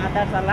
ಮಾತಾಡ್ಸಲ್ಲ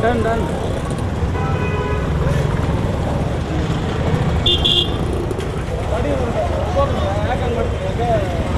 done, done, done. Thank you.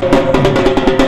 ಯಾಕೆ ಬಂದ್ರಾ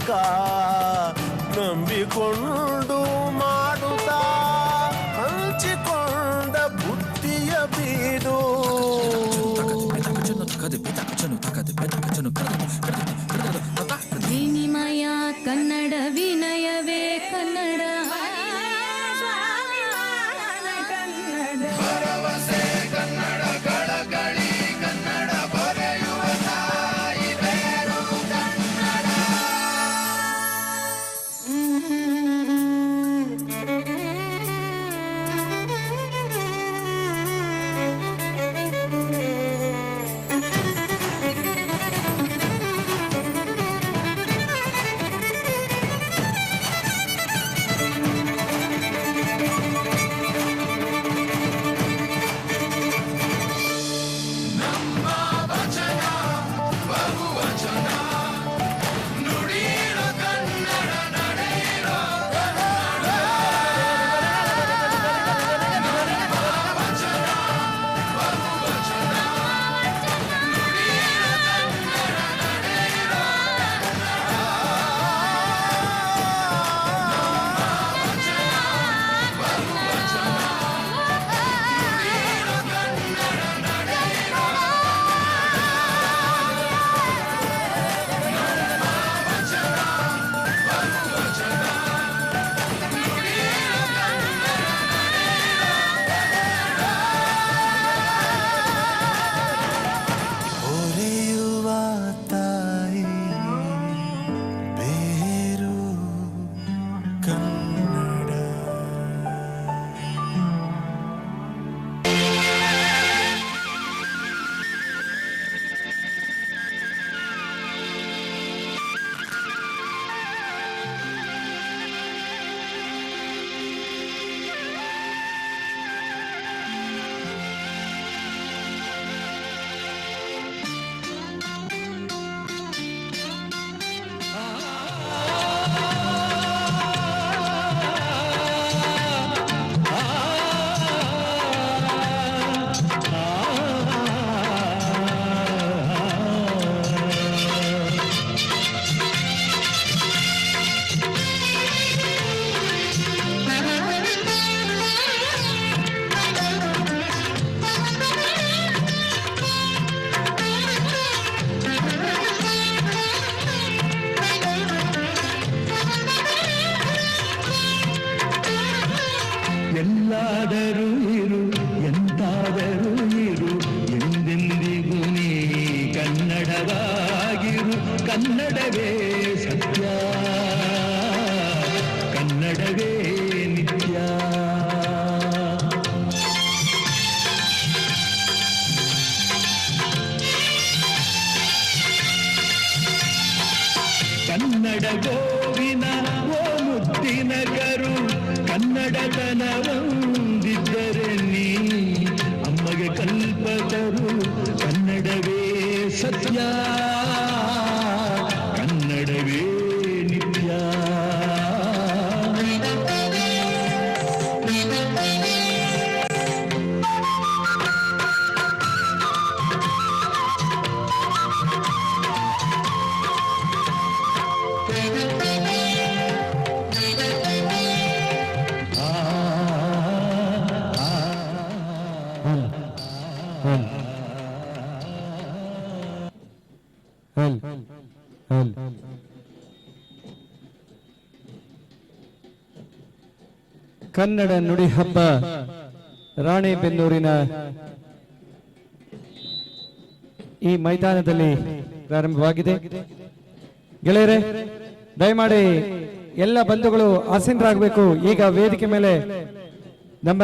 గనక ನಂಬಿಕೊಂಡು ಮಾಡುತ್ತಾ ಹಂಚಿಕೊಂಡ ಬುದ್ಧಿಯ ಬೀಡು ತಕಚನು ತಕದು ತಕಚನು ತಕದು ತಕಚನು ಕರೆದು ಕರೆದು ಕನ್ನಡ ನುಡಿ ಹಬ್ಬ ರಾಣೆಬೆನ್ನೂರಿನ ಈ ಮೈದಾನದಲ್ಲಿ ಪ್ರಾರಂಭವಾಗಿದೆ. ಗೆಳೆಯರೆ, ದಯಮಾಡಿ ಎಲ್ಲ ಬಂಧುಗಳು ಆಸೀನರಾಗಬೇಕು. ಈಗ ವೇದಿಕೆ ಮೇಲೆ ನಮ್ಮ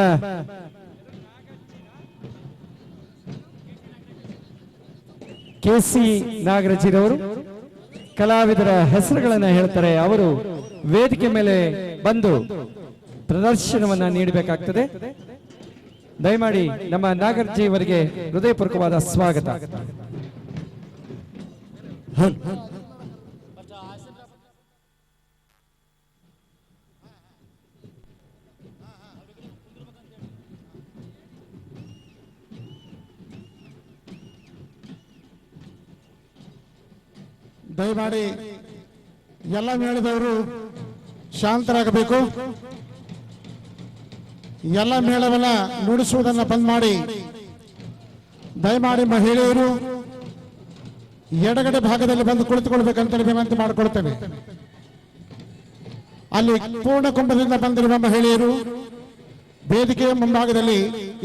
ಕೆ ಸಿ ನಾಗರಾಜಿರವರು ಕಲಾವಿದರ ಹೆಸರುಗಳನ್ನು ಹೇಳ್ತಾರೆ. ಅವರು ವೇದಿಕೆ ಮೇಲೆ ಬಂದು ಪ್ರದರ್ಶನವನ್ನ ನೀಡಬೇಕಾಗ್ತದೆ. ದಯಮಾಡಿ ನಮ್ಮ ನಾಗರ್ಜಿ ಅವರಿಗೆ ಹೃದಯಪೂರ್ವಕವಾದ ಸ್ವಾಗತ. ದಯಮಾಡಿ ಎಲ್ಲ ಮೇಳದವರು ಶಾಂತರಾಗಬೇಕು. ಎಲ್ಲ ಮೇಳವನ್ನ ನುಡಿಸುವುದನ್ನ ಬಂದ್ ಮಾಡಿ. ದಯಮಾಡಿ ಮಹಿಳೆಯರು, ಎಡಗಡೆ ಭಾಗದಲ್ಲಿ ಬಂದು ಕುಳಿತುಕೊಳ್ಬೇಕಂತ ವಿನಂತಿ ಮಾಡಿಕೊಳ್ತೇನೆ. ಅಲ್ಲಿ ಪೂರ್ಣ ಕುಂಭದಿಂದ ಬಂದಿರುವ ಮಹಿಳೆಯರು, ವೇದಿಕೆಯ ಮುಂಭಾಗದಲ್ಲಿ,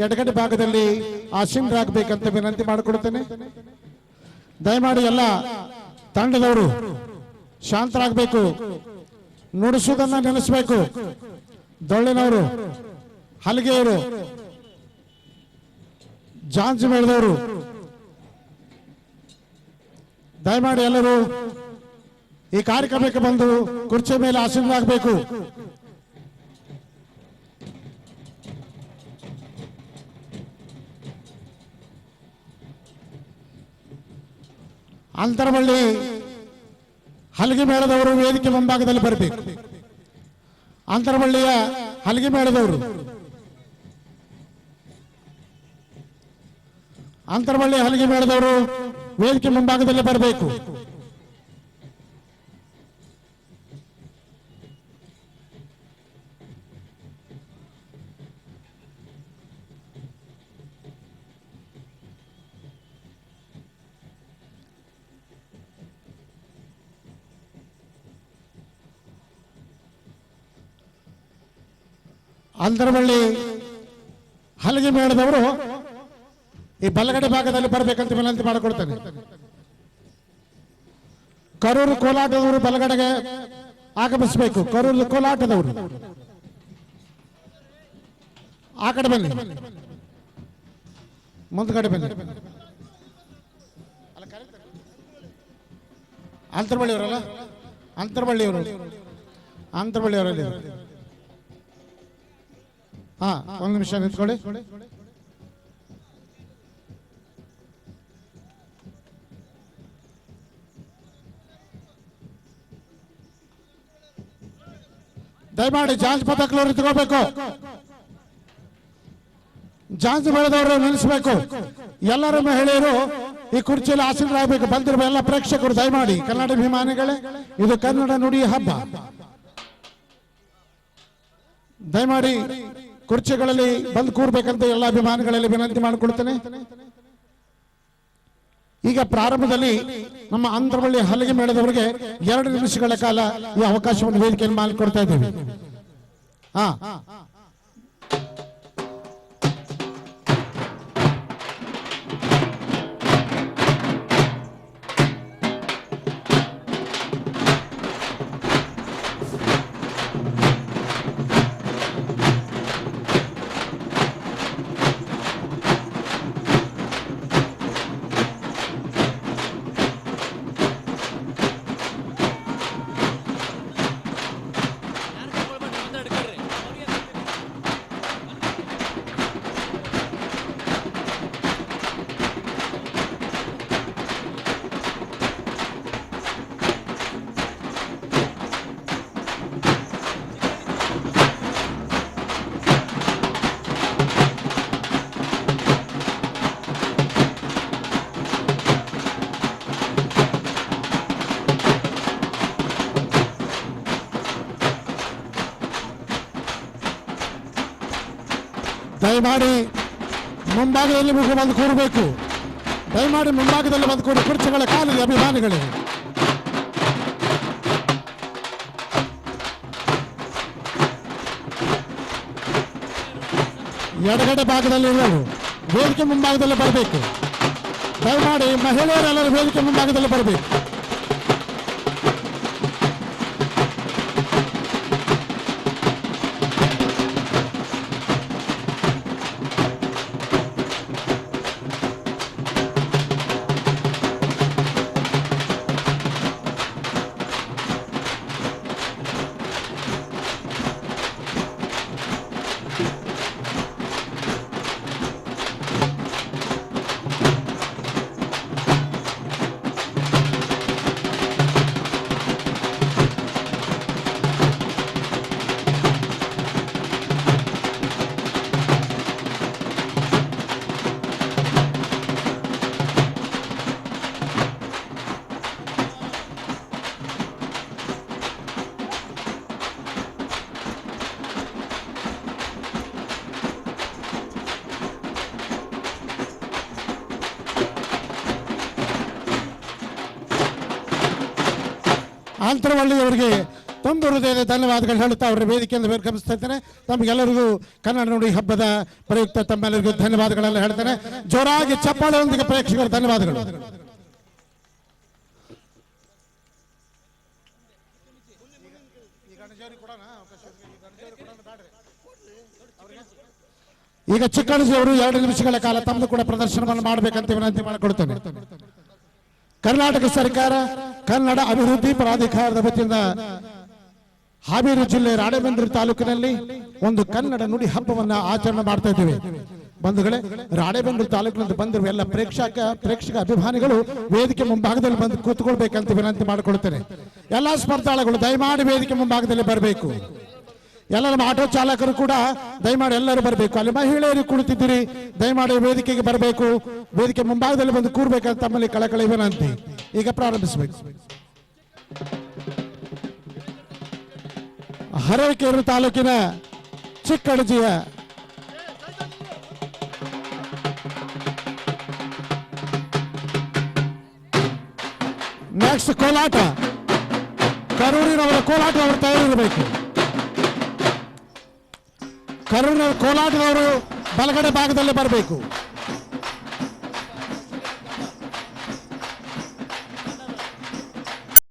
ಎಡಗಡೆ ಭಾಗದಲ್ಲಿ ಆಸೀನರಾಗಬೇಕಂತ ವಿನಂತಿ ಮಾಡಿಕೊಡ್ತೇನೆ ದಯಮಾಡಿ ಎಲ್ಲ ತಂಡದವರು ಶಾಂತರಾಗಬೇಕು, ನುಡಿಸುವುದನ್ನ ನೆನೆಸಬೇಕು. ಡೊಳ್ಳಿನವರು ಹಲಿಗೆಯವರು ಜಾಂಜ್ ಮೇಳದವರು, ದಯಮಾಡಿ ಎಲ್ಲರೂ ಈ ಕಾರ್ಯಕ್ರಮಕ್ಕೆ ಬಂದು ಕುರ್ಚಿ ಮೇಲೆ ಆಸೀನರಾಗಬೇಕು ಅಂತರವಳ್ಳಿ ಹಲಗೆ ಮೇಳದವರು ವೇದಿಕೆ ಮುಂಭಾಗದಲ್ಲಿ ಬರಬೇಕು. ಅಂತರವಳ್ಳಿಯ ಹಲಗೆ ಮೇಳದವರು ಅಂತರವಳ್ಳಿ ಹಲಗೆ ಮೇಳದವರು ವೇದಿಕೆ ಮುಂಭಾಗದಲ್ಲಿ ಬರಬೇಕು. ಅಂತರವಳ್ಳಿ ಹಲಗೆ ಮೇಳದವರು ಈ ಬಲಗಡೆ ಭಾಗದಲ್ಲಿ ಬರಬೇಕಂತ ವಿನಂತಿ ಮಾಡಿಕೊಡ್ತೇನೆ. ಕರೂರು ಕೋಲಾಟದವರು ಬಲಗಡೆಗೆ ಆಗಮಿಸಬೇಕು. ಕರೂರು ಕೋಲಾಟದವರು. ಆ ಕಡೆ ಬನ್ನಿ. ಮುಂದ್ಗಡೆ ಬನ್ನಿ. ಅಂತರ್ಬಳ್ಳಿಯವರಲ್ಲ ಅಂತರ್ಬಳ್ಳಿಯವರು ಅಂತರ್ಬಳ್ಳಿಯವರಲ್ಲಿ ಹಾ, ಒಂದು ನಿಮಿಷ ನಿಂತ್ಕೊಳ್ಳಿ. ದಯಮಾಡಿ ಜಾಂಜ್ ಪದಕಲವರು ತಗೋಬೇಕು ಜಾಂಜ್ ಬೆಳೆದವರು ನಿಲ್ಲಿಸಬೇಕು. ಎಲ್ಲರ ಮಹಿಳೆಯರು ಈ ಕುರ್ಚಿಯಲ್ಲಿ ಆಸೀನರಾಗಬೇಕು. ಬಂದಿರುವ ಎಲ್ಲ ಪ್ರೇಕ್ಷಕರು ದಯಮಾಡಿ, ಕನ್ನಡ ಅಭಿಮಾನಿಗಳೇ, ಇದು ಕನ್ನಡ ನುಡಿ ಹಬ್ಬ. ದಯಮಾಡಿ ಕುರ್ಚಿಗಳಲ್ಲಿ ಬಂದು ಕೂರ್ಬೇಕಂತ ಎಲ್ಲ ಅಭಿಮಾನಿಗಳಲ್ಲಿ ವಿನಂತಿ ಮಾಡಿಕೊಳ್ತೇನೆ. ಈಗ ಪ್ರಾರಂಭದಲ್ಲಿ ನಮ್ಮ ಅಂತರವಳ್ಳಿ ಹಲಗೆ ಮೇಳದವರಿಗೆ ಎರಡು ನಿಮಿಷಗಳ ಕಾಲ ಈ ಅವಕಾಶವನ್ನು ವೇದಿಕೆಯನ್ನು ಮಾಡಿಕೊಡ್ತಾ ಇದ್ದೇವೆ. ಹಾ. ದಯಮಾಡಿ ಮುಂಭಾಗದಲ್ಲಿ ಮುಗಿ ಬಂದು ಕೂರಬೇಕು. ದಯಮಾಡಿ ಮುಂಭಾಗದಲ್ಲಿ ಬಂದು ಕೂಡಿ ಕುರ್ಚಿಗಳ ಕಾಲಿಗೆ ಅಭಿಮಾನಿಗಳೇ. ಎಡಗಡೆ ಭಾಗದಲ್ಲಿ ಇರೋರು ವೇದಿಕೆ ಮುಂಭಾಗದಲ್ಲಿ ಬರಬೇಕು. ದಯಮಾಡಿ ಮಹಿಳೆಯರೆಲ್ಲರೂ ವೇದಿಕೆ ಮುಂಭಾಗದಲ್ಲಿ ಬರಬೇಕು. ಅಂತರವಳ್ಳಿ ಅವರಿಗೆ ತುಂಬ ಹೃದಯದ ಧನ್ಯವಾದಗಳು ಹೇಳುತ್ತಾ ಅವರ ವೇದಿಕೆಯಿಂದ ಬೇರ್ಗಮಿಸ್ತಾ ಇದ್ದೇನೆ ತಮಗೆಲ್ಲರಿಗೂ ಕನ್ನಡ ನುಡಿ ಹಬ್ಬದ ಪ್ರಯುಕ್ತ ತಮ್ಮೆಲ್ಲರಿಗೂ ಧನ್ಯವಾದಗಳೆಲ್ಲ ಹೇಳ್ತಾರೆ ಜೋರಾಗಿ ಚಪ್ಪಾಳೆಯೊಂದಿಗೆ ಪ್ರೇಕ್ಷಕರು ಧನ್ಯವಾದಗಳು. ಈಗ ಚಿಕ್ಕಣಜಿಯವರು ಎರಡು ನಿಮಿಷಗಳ ಕಾಲ ತಮ್ಮದು ಕೂಡ ಪ್ರದರ್ಶನವನ್ನು ಮಾಡಬೇಕಂತ ವಿನಂತಿ ಮಾಡಿಕೊಡ್ತೇನೆ. ಕರ್ನಾಟಕ ಸರ್ಕಾರ ಕನ್ನಡ ಅಭಿವೃದ್ಧಿ ಪ್ರಾಧಿಕಾರದ ವತಿಯಿಂದ ಹಾವೇರಿ ಜಿಲ್ಲೆ ರಾಣೆಬೆನ್ನೂರು ತಾಲೂಕಿನಲ್ಲಿ ಒಂದು ಕನ್ನಡ ನುಡಿ ಹಬ್ಬವನ್ನ ಆಚರಣೆ ಮಾಡ್ತಾ ಇದ್ದೇವೆ. ಬಂಧುಗಳೇ, ರಾಣೆಬೆನ್ನೂರು ತಾಲೂಕಿನಲ್ಲಿ ಬಂದಿರುವ ಎಲ್ಲ ಪ್ರೇಕ್ಷಕ ಪ್ರೇಕ್ಷಕ ಅಭಿಮಾನಿಗಳು ವೇದಿಕೆ ಮುಂಭಾಗದಲ್ಲಿ ಬಂದು ಕೂತ್ಕೊಳ್ಬೇಕಂತ ವಿನಂತಿ ಮಾಡಿಕೊಳ್ತೇನೆ ಎಲ್ಲಾ ಸ್ಪರ್ಧಾಳುಗಳು, ದಯಮಾಡಿ ವೇದಿಕೆ ಮುಂಭಾಗದಲ್ಲಿ ಬರಬೇಕು. ಎಲ್ಲ ನಮ್ಮ ಆಟೋ ಚಾಲಕರು ಕೂಡ ದಯಮಾಡಿ ಎಲ್ಲರೂ ಬರಬೇಕು. ಅಲ್ಲಿ ಮಹಿಳೆಯರು ಕುಳಿತಿದ್ದೀರಿ, ದಯಮಾಡಿ ವೇದಿಕೆಗೆ ಬರಬೇಕು. ವೇದಿಕೆ ಮುಂಭಾಗದಲ್ಲಿ ಬಂದು ಕೂರ್ಬೇಕಂತ ತಮ್ಮಲ್ಲಿ ಕಳಕಳಿ ವಿನಂತಿ. ಈಗ ಪ್ರಾರಂಭಿಸಬೇಕು. ಹರಕೆರೆ ತಾಲೂಕಿನ ಚಿಕ್ಕಡಜಿಯ ನೆಕ್ಸ್ಟ್ ಕೋಲಾಟ. ಕರೂರಿನವರ ಕೋಲಾಟ ಅವರು ತಯಾರಿರಬೇಕು. ಕರುಣ ಕೋಲಾಟದವರು ಬಲಗಡೆ ಭಾಗದಲ್ಲಿ ಬರಬೇಕು.